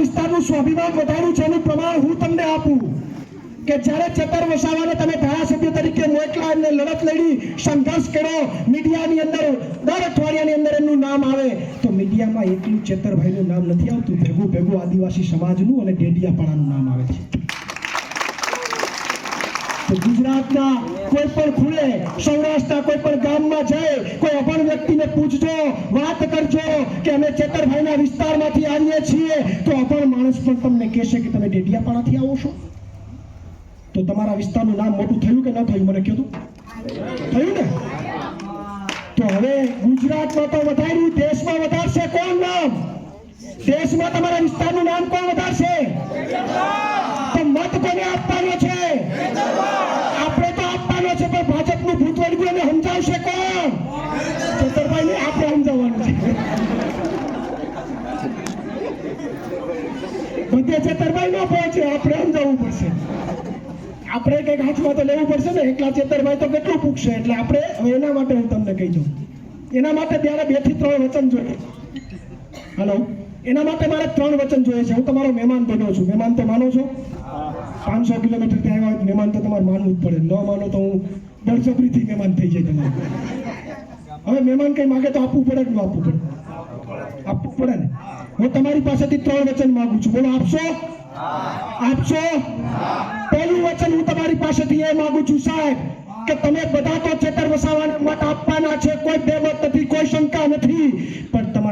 વિસ્તારનું સ્વાભિમાન વધાર્યું છે એનું પ્રમાણ હું તમને આપું કે જ્યારે ચેતર વસાવાને તમે ધારાસભ્ય તરીકે મોકલા એમને લડત લડી, સંઘર્ષ કર્યો, મીડિયાની અંદર, દર અઠવાડિયાની અંદર એમનું નામ આવે, તો મીડિયામાં એકલું ચેતરભાઈનું નામ નથી આવતું. ભેગું ભેગું આદિવાસી સમાજનું અને ડેડિયાપાડાનું નામ આવે છે. ગુજરાતના કોઈ પણ ખૂણે, સૌરાષ્ટ્રના કોઈ પણ ગામમાં જાય, કોઈ અભણ વ્યક્તિને પૂછજો, વાત કરજો કે અમે ચેતરભાઈના વિસ્તારમાંથી આવીએ છીએ માણસ પણ તમને કહેશે કે તમે ડેડિયાપાડાથી આવો છો? તો તમારા વિસ્તારનું નામ મોટું થયું કે ન થયું, મને કીધું થયું ને? તો હવે ગુજરાતમાં તો વધાર્યું, દેશમાં વધારશે કોણ નામ? દેશમાં તમારા વિસ્તારનું નામ કોણ વધારશે તો મત કોને આપવાનો છે આપણે તો આપવાનો છે પણ ભાજપનું ભૂત વળગું એને સમજાવશે કોણ ચેતરભાઈને આપણે સમજાવવાનું છે બધે ચેતરભાઈ ના પહોંચે, આપણે સમજાવવું પડશે. આપણે કંઈક હાથમાં તો લેવું પડશે ને, એકલા ચેતરભાઈ તો કેટલું પૂછશે? એટલે આપણે એના માટે હું તમને કહી દઉં. એના માટે ત્યારે બેથી ત્રણ વચન જોઈએ. હલો એના માટે મારે ત્રણ વચન જોઈએ છે. હું તમારો મહેમાન બન્યો છું. મહેમાન તો માનો છો? પાંચસો કિલોમીટર ત્યાં આવ્યા મહેમાન તો તમારે માનવું જ પડે. ન માનો તો હું બળજબરીથી મહેમાન થઈ જાય તમારે. હવે મહેમાન કઈ માગે તો આપવું પડે કે ન આપવું પડે? આપવું પડે ને? હું તમારી પાસેથી ત્રણ વચન માંગુ છું. બોલો, આપશો? આપશો? પહેલું વચન હું તમારી પાસેથી એ માંગુ છું, સાહેબ, કે તમે બધા તો ચેતર વસાવવાના મત આપવાના છે, કોઈ બેમત નથી, કોઈ શંકા નથી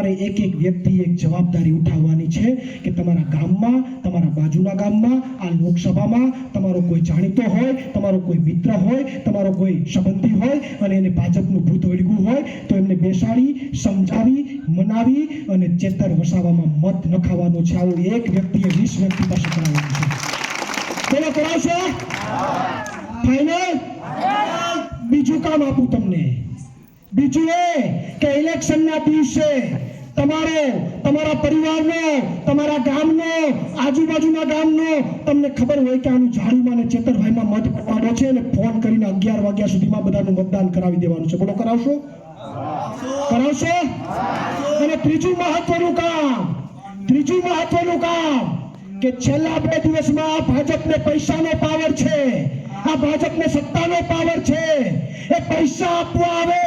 તમારે એક એક વ્યક્તિ એક જવાબદારી ઉઠાવવાની છે કે તમારા ગામમાં, તમારા બાજુના ગામમાં, આ લોકસભામાં તમારો કોઈ જાણીતો હોય, તમારો કોઈ મિત્ર હોય, તમારો કોઈ સંબંધી હોય અને એને ભાજપનું ભૂત વળગું હોય, તો એમને બેસાડી, સમજાવી, મનાવી અને ચેતર વસાવવામાં મત નખાવાનો છે. આવું એક વ્યક્તિએ વીસ વ્યક્તિ પાસે કરાવવાનું છે. બોલો કરાવશો? ફાઇનલ બીજું કામ આપું તમને. બીજું એ કે ઇલેક્શનના દિવસે તમારો, તમારા પરિવારનો, તમારા ગામનો, આજુબાજુના ગામનો તમને ખબર હોય કે આનું ઝાડુમાં ને ચેતરભાઈમાં મત પડવાનો છે અને ફોન કરીને અગિયાર વાગ્યા સુધીમાં બધાનું મતદાન કરાવી દેવાનું છે. બોલો, કરાવશો? કરાવશો? અને ત્રીજું મહત્વનું કામ, ત્રીજું મહત્વનું કામ કે છેલ્લા બે દિવસમાં ભાજપને પૈસાનો પાવર છે. આ ભાજપને સત્તાનો પાવર છે. એ પૈસા આપવા આવે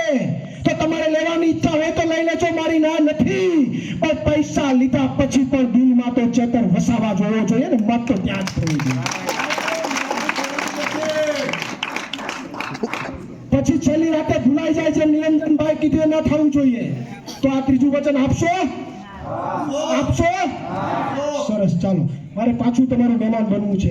તો તમારે લેવાની ઈચ્છા હોય તો લઈ લેજો મારી ના નથી પણ પૈસા લીધા પછી પણ દિલમાં તો ચેતર જોવો જોઈએ ને મત તો ત્યાં જ થવું જોઈએ પછી છેલ્લી રાતે ભૂલાઈ જાય છે નિરંજનભાઈ કીધું ના થવું જોઈએ. તો આ ત્રીજું વચન આપશો? આપશો. સરસ ચાલો. મારે પાછું તમારું મહેમાન બનવું છે.